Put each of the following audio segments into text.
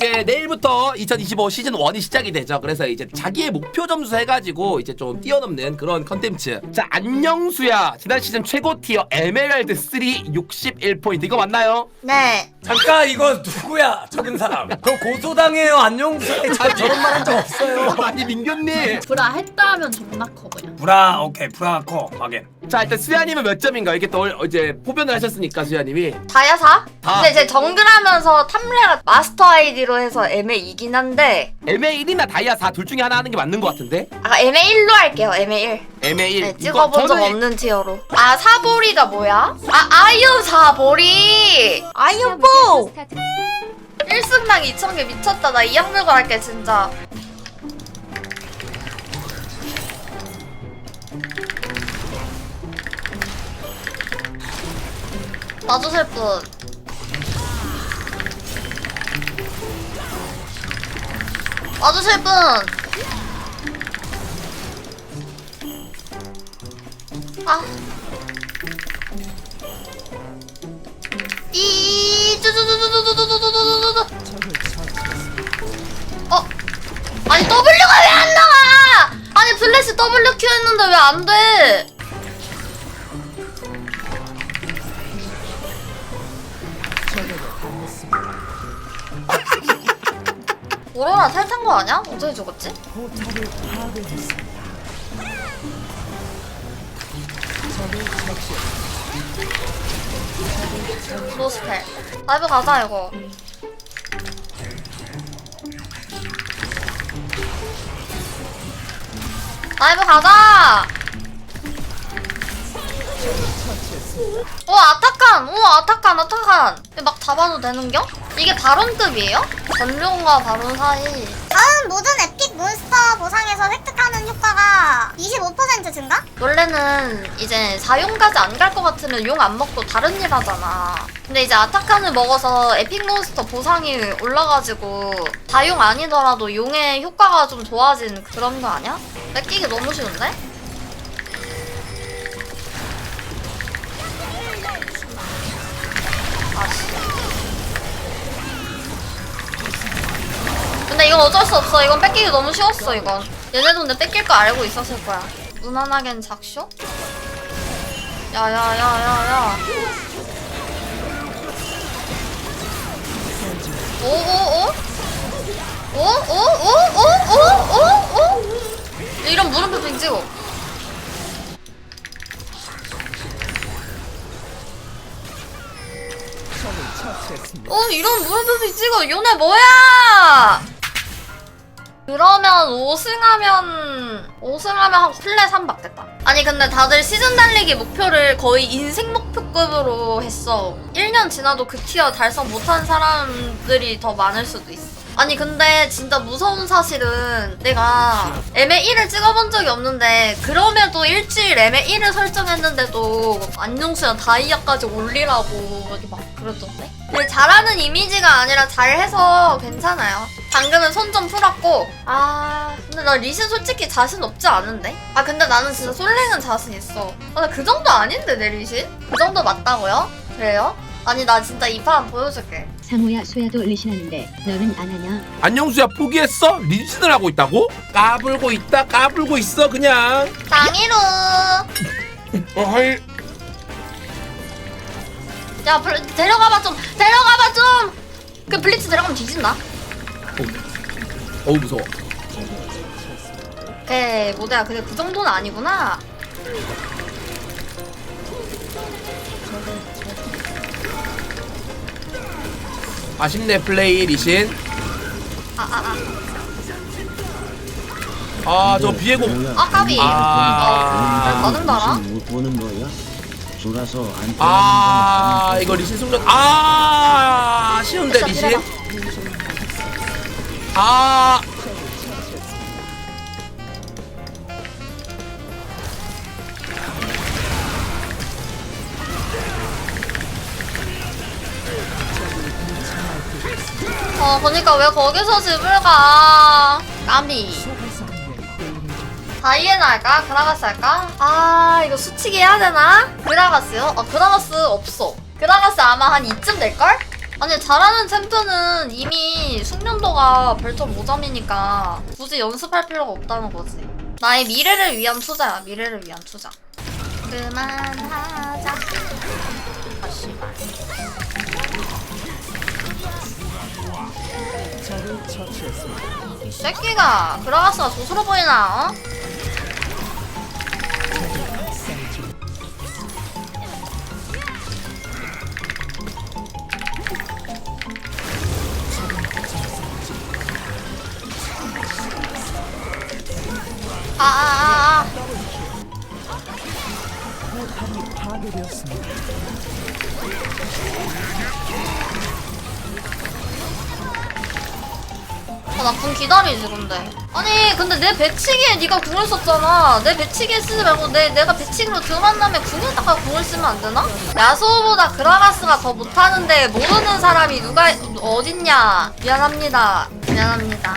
Yeah. 이제 내일부터 2025 시즌 1이 시작이 되죠. 그래서 이제 자기의 목표 점수 해가지고 이제 좀 뛰어넘는 그런 컨텐츠. 자, 안녕수야. 지난 시즌 최고 티어 에메랄드 3 61포인트. 이거 맞나요? 네. 잠깐 이거 누구야 적은 사람 그거 고소당해요 안녕수에 잘 저런 말 한 적 없어요 아니, 민규님. 브라 했다 하면 존나 커 그냥 브라 오케이 브라 커 확인 자, 일단 수야님은 몇 점인가? 이게 또 올- 이제 포변을 하셨으니까, 수야님이. 다야 사? 다. 근데 제 정글하면서 탐레가 마스터 아이디로 해서 애매이긴 한데 MA1이나 다이아 4 둘 중에 하나 하는 게 맞는 것 같은데? 아 애매1로 할게요 애매1 MA1. 네, 찍어본 적 없는 티어로. 아 사보리가 뭐야? 아 아이유 사보리! 아이유보 1승당 2천개 미쳤다. 나 이양 들고 할게 진짜. 봐주실 분 와주실 분 아. 이 쭈쭈쭈쭈쭈쭈쭈쭈쭈쭈 어? 아니 W가 왜 안 나와? 아니 플래시 W 큐 했는데 왜 안 돼? 오로라 탈탄 거 아니야? 어떻게 죽었지? 노스펠 라이브 가자 이거 라이브 가자 오 아타칸 오 아타칸 아타칸 막 잡아도 되는겨? 이게 바론급이에요? 전룡과 바론 사이 다음 모든 에픽 몬스터 보상에서 획득하는 효과가 25% 증가? 원래는 이제 4용까지 안 갈 것 같으면 용 안 먹고 다른 일 하잖아. 근데 이제 아타칸을 먹어서 에픽 몬스터 보상이 올라가지고 4용 아니더라도 용의 효과가 좀 좋아진 그런 거 아니야? 뺏기기 너무 쉬운데? 아씨. 이건 어쩔 수 없어. 이건 뺏기기 너무 쉬웠어, 이건. 얘네도 근데 뺏길 거 알고 있었을 거야. 무난하겐 작쇼? 야야야야야. 오오오? 오오오오오오오? 이런 무릎을 빙지고. 어 이런 무릎을 빙지고 요네 뭐야? 그러면 5승하면 5승하면 한 플랫 3 받겠다. 아니 근데 다들 시즌 달리기 목표를 거의 인생 목표급으로 했어. 1년 지나도 그 티어 달성 못한 사람들이 더 많을 수도 있어. 아니 근데 진짜 무서운 사실은 내가 MA 1을 찍어본 적이 없는데 그럼에도 일주일 MA 1을 설정했는데도 안녕수야 다이아까지 올리라고 여기 막 그러던데? 근데 잘하는 이미지가 아니라 잘해서 괜찮아요. 방금은 손 좀 풀었고 아 근데 나 리신 솔직히 자신 없지 않은데? 아 근데 나는 진짜 솔랭은 자신 있어. 아, 나 그 정도 아닌데 내 리신? 그 정도 맞다고요? 그래요? 아니 나 진짜 이 판 보여줄게. 상호야 소야도 리신하는데 너는 안 하냐? 안녕수야 포기했어? 리신을 하고 있다고? 까불고 있다 까불고 있어 그냥 장이루 어, 헐. 야 블- 데려가봐 좀 데려가봐 좀 그 블리츠 데려가면 뒤진다 어우 무서워 오케이 모대야 근데 그 정도는 아니구나 아쉽네 플레이 리신. 아아아 아저 비에고. 아, 까비. 아. 어, 가는 바라. 못 보는 거야? 졸아서 안 아 이거 리신 승전. 아 아쉬운데 리신. 아 어 보니까 왜 거기서 집을 가 까비 다이애나 할까? 그라가스 할까? 아 이거 수치기 해야 되나? 그라가스요? 아 그라가스 없어 그라가스 아마 한 이쯤 될걸? 아니 잘하는 챔프는 이미 숙련도가 별점 5점이니까 굳이 연습할 필요가 없다는 거지. 나의 미래를 위한 투자야. 미래를 위한 투자. 그만하자. 아 씨발. 새끼가 그라가스가 조수로 보이나? 어? 나분 기다리지 근데 아니 근데 내 배치기에 네가 궁을 썼잖아 내 배치기에 쓰지 말고 내, 내가 배치기로 들어간 다음에 궁에다가 궁을 쓰면 안 되나? 야수보다 그라가스가 더 못하는데 모르는 사람이 누가 어딨냐 미안합니다 미안합니다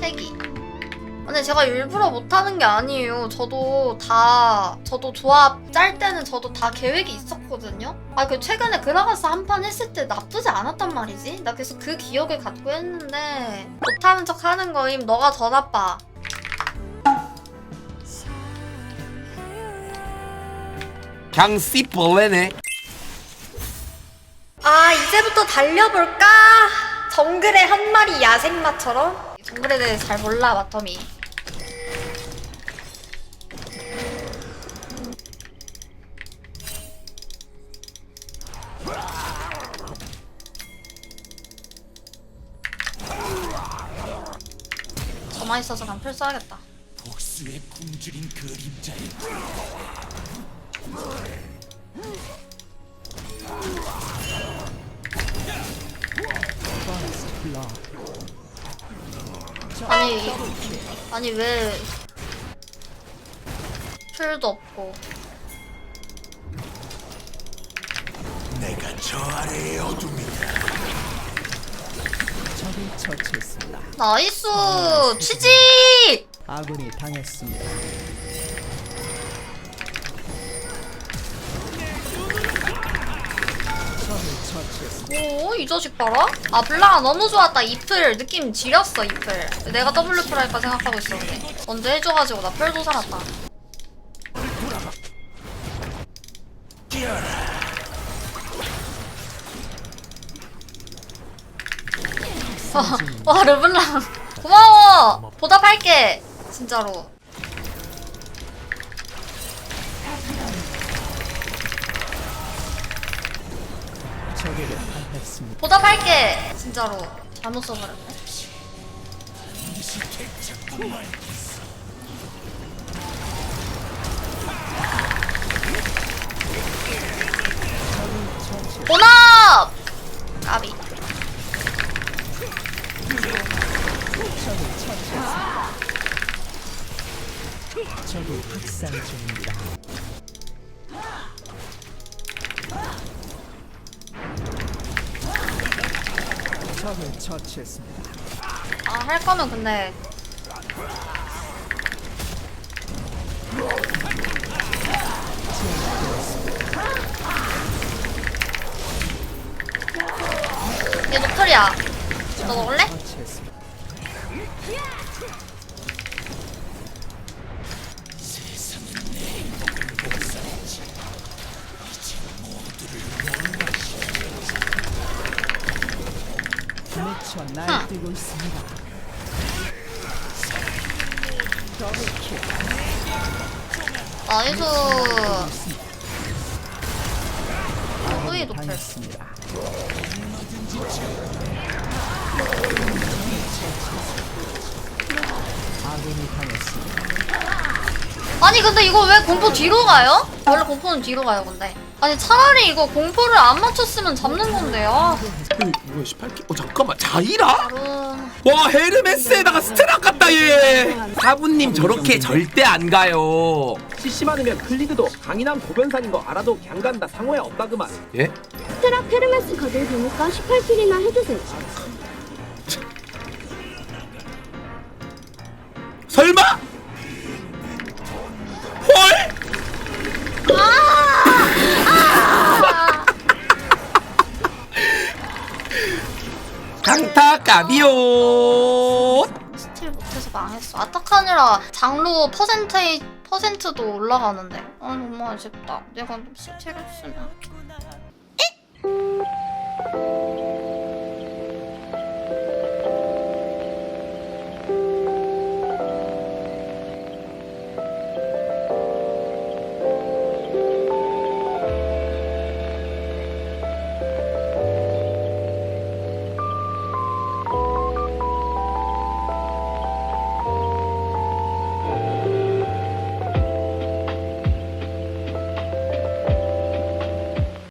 세기 근데 제가 일부러 못하는 게 아니에요. 저도 다 저도 조합 짤 때는 저도 다 계획이 있었거든요. 아 그 최근에 그라가스 한 판 했을 때 나쁘지 않았단 말이지. 나 계속 그 기억을 갖고 했는데 못하는 척 하는 거임. 너가 더 나빠. 그냥 씨벌레네 아 이제부터 달려볼까? 정글의 한 마리 야생마처럼? 정글에 대해 잘 몰라 마텀이. 가만히 있어서 풀 써야겠다. 복수의 굶주린 그림자에 아니 아니 왜 풀도 없고 내가 저 아래의 어둠이다. 적을 처치했습니다. 나이스! 취직! 아군이 당했습니다. 적을 처치했습니다. 오이 자식 봐라. 아 블랑아 너무 좋았다. 이플 느낌 지렸어 이플 내가 W 풀 할까 생각하고 있었는데. 먼저 해줘가지고 나 풀도 살았다 와, 와 르블랑. 고마워. 보답할게 진짜로. 보답할게 진짜로. 잘못 써버렸네. 보납 까비 적을 학살 중입니다. 적을 처치했습니다. 아 할 거면 근데 얘 노털이야 너 먹을래? 뛰고 있습니다. 더블킬 나이스 당했습니다. 아군이 당했습니다. 아니 근데 이거 왜 공포 뒤로 가요? 원래 공포는 뒤로 가요 근데 아니 차라리 이거 공포를 안 맞췄으면 잡는 건데 아 뭐야 18기 어 잠깐만 자이라? 바로 와 헤르메스에다가 스테라 깠다 얘 사부님 저렇게 절대 안 가요 CC 많으면 클리드도 강인한 고변산인 거 알아도 그냥 간다 상호야 없다 그만 예? 스트라 페르메스 거들 보니까 18킬이나 해주세요. 설마? 까비요 스틸 못해서 망했어. 아타카니라 장로 퍼센테이 퍼센트도 올라가는데. 아 너무 아쉽다. 내가 스틸 했으면.